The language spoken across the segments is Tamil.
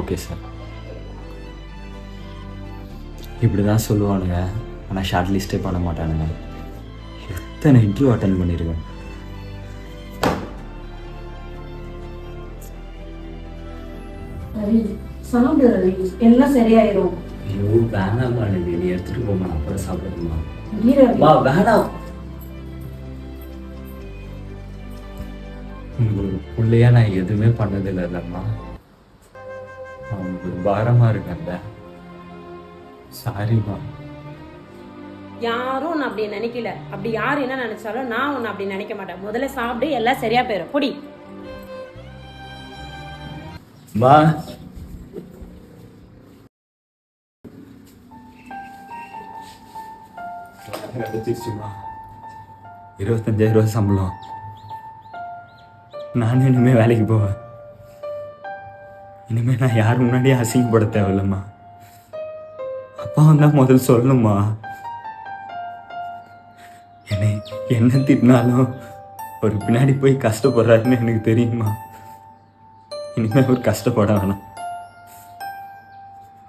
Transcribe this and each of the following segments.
ஓகே சார் இப்படி தான் சொல்லுவானுங்க. ஆனால் ஷார்ட் லிஸ்ட்டே பண்ண மாட்டானுங்க. எத்தனை இன்டர்வியூ அட்டன் பண்ணியிருக்கேன் சாப்பிடு ரவி எல்லாம் சரியாயிரும். ஐயோ நீ எடுத்துகிட்டு போமா அப்புறம் சாப்பிடுமா. வா வேணாம். உங்களுக்கு பிள்ளையா நான் எதுவுமே பண்ணதில்லை இல்லைம்மா. ஒரு பாரமாக இருக்கேன்ல. சாரிம்மா யாரும் நான் அப்படி நினைக்கல. அப்படி யார் என்ன நினைச்சாலும் நான் உன்னை அப்படி நினைக்க மாட்டேன். முதல்ல சாப்பிடு எல்லாம் சரியா போயிடும் பொடி. மா. கிடைச்சிருச்சுமா இருபத்தஞ்சாயிரம் ரூபா சம்பளம். நானும் இனிமே வேலைக்கு போவேன். இனிமே நான் யார் முன்னாடியும் அசிங்கப்பட தேவையில்லம்மா அப்பா வந்தால் முதல் சொல்லணுமா என்னை என்ன திட்டினாலும் ஒரு பின்னாடி போய் கஷ்டப்படுறாருன்னு எனக்கு தெரியுமா இனிமே ஒரு கஷ்டப்பட வேணாம்.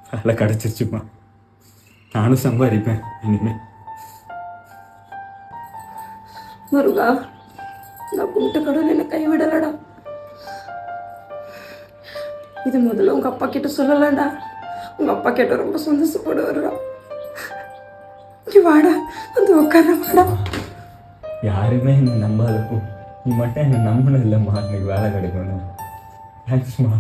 வேலை கிடச்சிருச்சுமா நானும் சம்பாதிப்பேன் இனிமேல் முருகா நான் கும்பிட்ட கடவுள் என்னை கைவிடலடா. இது முதல்ல உங்க அப்பா கிட்ட சொல்லலடா உங்க அப்பா கிட்ட ரொம்ப சந்தோஷப்படுவாருடா. இங்கே வாடா வந்து உட்கார வாடா. யாருமே என்னை நம்பாதப்போ நீ மட்டும் என்னை நம்பினது இல்லைம்மா எனக்கு வேலை கிடைக்கணும். தேங்க்ஸ்மா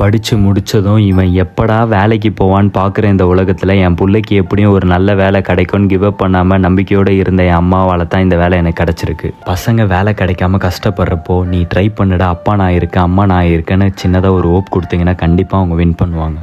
படித்து முடித்ததும் இவன் எப்படா வேலைக்கு போவான்னு பார்க்குற இந்த உலகத்தில் என் பிள்ளைக்கு எப்படியும் ஒரு நல்ல வேலை கிடைக்கும்னு கிவ் அப் பண்ணாமல் நம்பிக்கையோடு இருந்த என் அம்மாவால் தான் இந்த வேலை எனக்கு கிடச்சிருக்கு. பசங்க வேலை கிடைக்காம கஷ்டப்படுறப்போ நீ ட்ரை பண்ணுடா அப்பா நான் இருக்கேன் அம்மா நான் இருக்கேன்னு சின்னதாக ஒரு ஓப் கொடுத்தீங்கன்னா கண்டிப்பாக அவங்க வின் பண்ணுவாங்க.